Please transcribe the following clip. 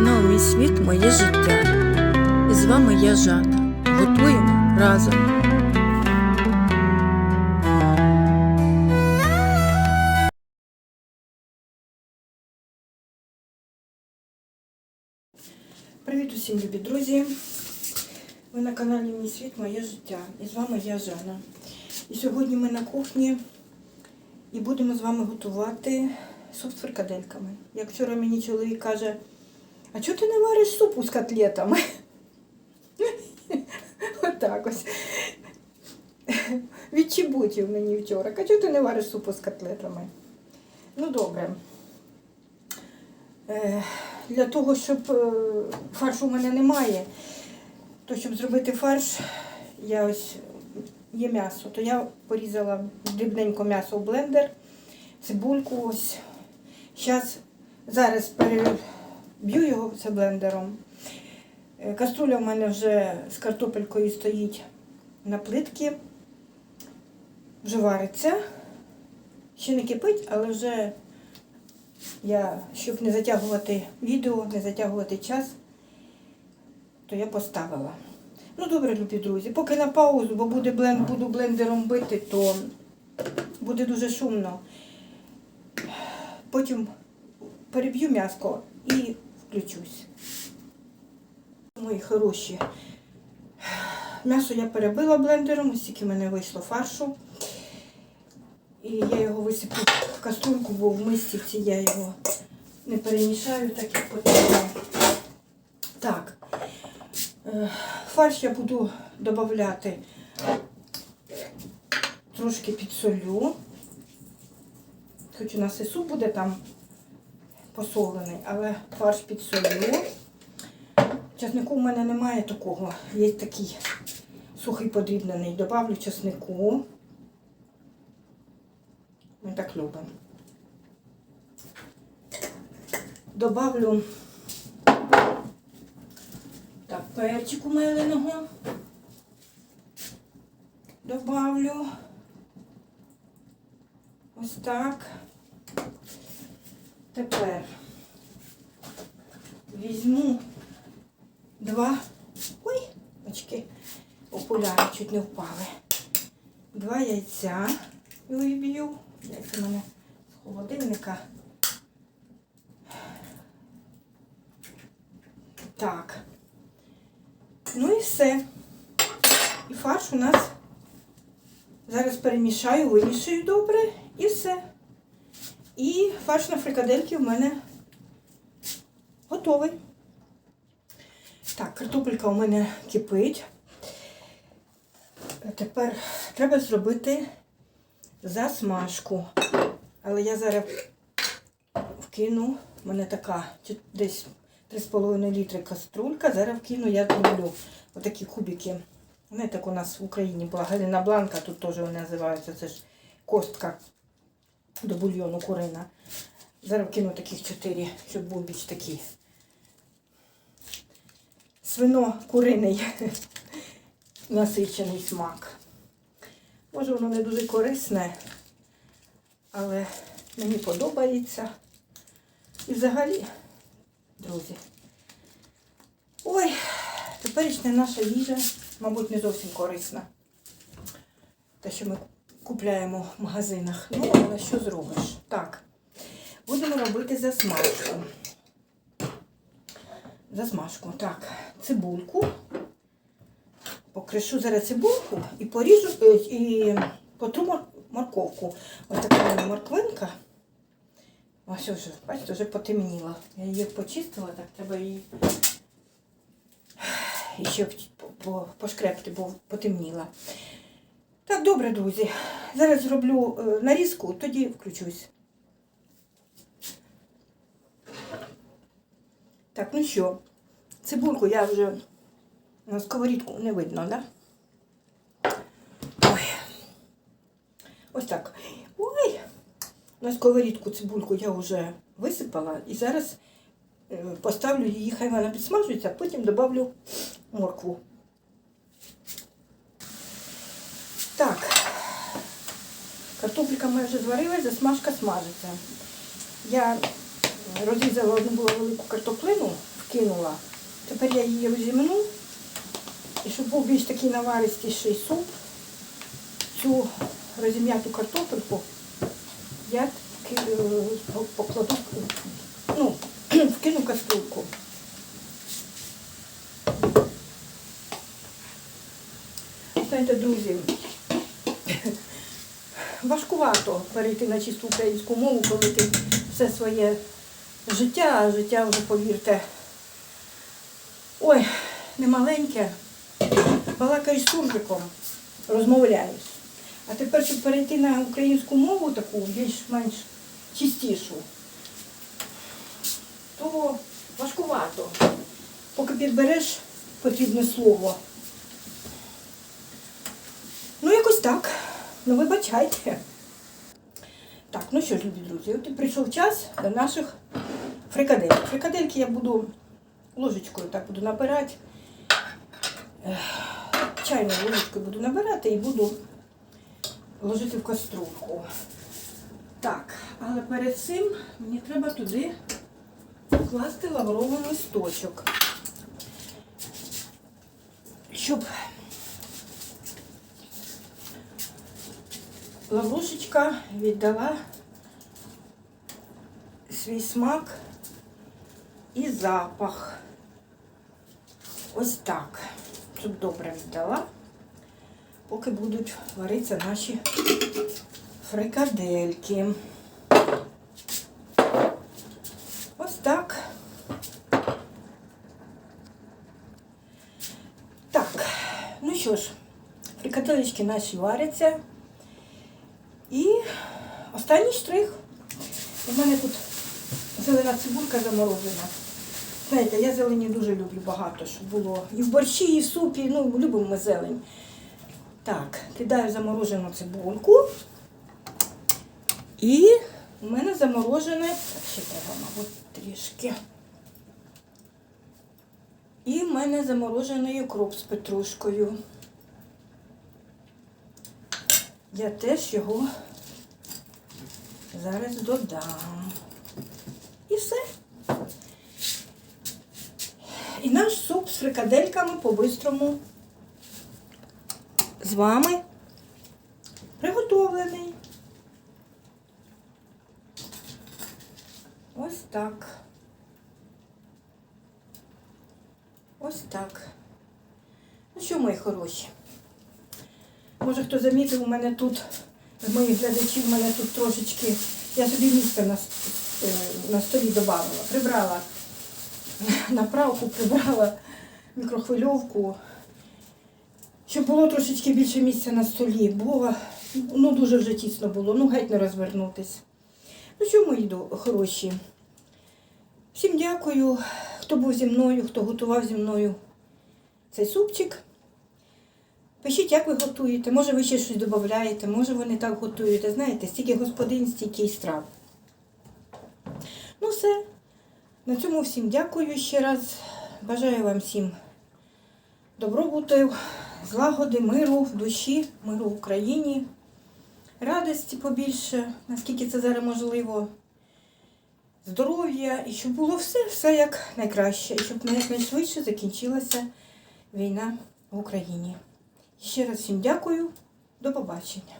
канал Мій світ, моє життя. І з вами я Жанна. Готуємо разом. Привіт усім, любі друзі! Ви на каналі Мій світ, моє життя. І з вами я Жанна. І сьогодні ми на кухні і будемо з вами готувати суп з фрикадельками. Як вчора мені чоловік каже, а чого ти не вариш супу з котлетами? Отак ось. Відчебутів мені вчора. А чого ти не вариш супу з котлетами? Ну, добре. Е, Для того, щоб е, фаршу у мене немає, то щоб зробити фарш, я ось є м'ясо, то я порізала дрібненько м'ясо в блендер, цибульку ось. Зараз, зараз переб'ю його це блендером. Е, Каструля в мене вже з картопелькою стоїть на плитці, вже вариться. Ще не кипить, але вже я, щоб не затягувати відео, не затягувати час, то я поставила. Ну, добре, любі друзі, поки на паузу, бо буде блен, буду блендером бити, то буде дуже шумно. Потім переб'ю м'яско і включусь. Мої хороші. М'ясо я перебила блендером, ось тільки в мене вийшло фаршу. І я його висиплю в каструльку, бо в мисці ці я його не перемішаю, так як потрібно. Так, е, фарш я буду додати трошки підсолю. Хоч у нас і суп буде там посолений, але фарш підсолю. Часнику в мене немає такого. Є такий сухий подрібнений. Добавлю часнику. Ми так любимо. Добавлю так, перчику меленого. Добавлю. Ось так. Тепер візьму два. Ой, очки, окуляри чуть не впали. Два яйця виб'ю. Яйця в мене з холодильника. Так. Ну і все. І фарш у нас зараз перемішаю, вимішаю добре і все. І фарш на фрикадельки в мене готовий. Так, картопелька у мене кипить. Тепер треба зробити засмажку. Але я зараз вкину, у мене така десь 3,5 літри каструлька. Зараз вкину, я роблю отакі кубики. Знаєте, як у нас в Україні була Галина Бланка, тут теж вони називаються, це ж костка до бульйону курина. Зараз вкину таких 4, щоб був більш такий свино-куриний насичений смак. Може, воно не дуже корисне, але мені подобається. І взагалі, друзі, ой, теперішня наша їжа, мабуть, не зовсім корисна. Те, що ми купляємо в магазинах. Ну, але що зробиш? Так, будемо робити засмажку. Засмажку. Так, цибульку. Покришу зараз цибулку і поріжу е, і потру морковку. Ось така морквинка. Ось вже, бачите, вже потемніла. Я її почистила, так треба її ще по- по- пошкрепти, бо потемніла. Так, добре, друзі. Зараз зроблю е, нарізку, тоді включусь. Так, ну що, цибульку я вже на сковорідку не видно, да? Ой. Ось так. Ой! На сковорідку цибульку я вже висипала і зараз е, поставлю її, хай вона підсмажується, а потім додавлю моркву. Так. Картопелька моя вже зварилась, засмажка смажиться. Я розрізала одну було велику картоплину кинула. Тепер я її розімну. І щоб був більш такий наваристіший суп, цю розім'яту картопельку я е, по- покладу, ну, вкину в каструльку. Знаєте, друзі, важкувато перейти на чисту українську мову, коли ти все своє життя, а життя вже, повірте, ой, не маленьке, балакаєш суржиком, розмовляєш. А тепер, щоб перейти на українську мову таку більш-менш чистішу, то важкувато. Поки підбереш потрібне слово. Ну, якось так. Ну, вибачайте. Так, ну що ж, любі друзі, от і прийшов час до наших фрикадельок. Фрикадельки я буду ложечкою так буду набирати. Чайною ложечкою буду набирати і буду ложити в каструльку. Так, але перед цим мені треба туди покласти лавровий листочок. Щоб лаврушечка віддала свій смак і запах. Ось так. Щоб добре віддала, поки будуть варитися наші фрикадельки. Ось так. Так, ну що ж, фрикадельки наші варяться. Останній штрих. У мене тут зелена цибулька заморожена. Знаєте, я зелені дуже люблю багато, щоб було і в борщі, і в супі. Ну, любимо ми зелень. Так, кидаю заморожену цибульку. І у мене заморожене, так ще треба, мабуть, трішки. І в мене заморожений укроп з петрушкою. Я теж його зараз додам. І все. І наш суп з фрикадельками по-бистрому з вами приготовлений. Ось так. Ось так. Ну що, мої хороші? Може, хто замітив, у мене тут, моїх глядачів, мене тут трошечки, я собі місце на, е, на столі додавала, прибрала направку, прибрала мікрохвильовку, щоб було трошечки більше місця на столі, бо ну, дуже вже тісно було, ну геть не розвернутись. Ну що, мої хороші? Всім дякую, хто був зі мною, хто готував зі мною цей супчик. Пишіть, як ви готуєте, може ви ще щось додаєте, може ви не так готуєте. Знаєте, стільки господин, стільки і страв. Ну все. На цьому всім дякую ще раз. Бажаю вам всім добробуту, злагоди, миру в душі, миру в Україні, радості побільше, наскільки це зараз можливо, здоров'я і щоб було все, все як найкраще, і щоб якнайшвидше закінчилася війна в Україні. Ще раз всім дякую. До побачення.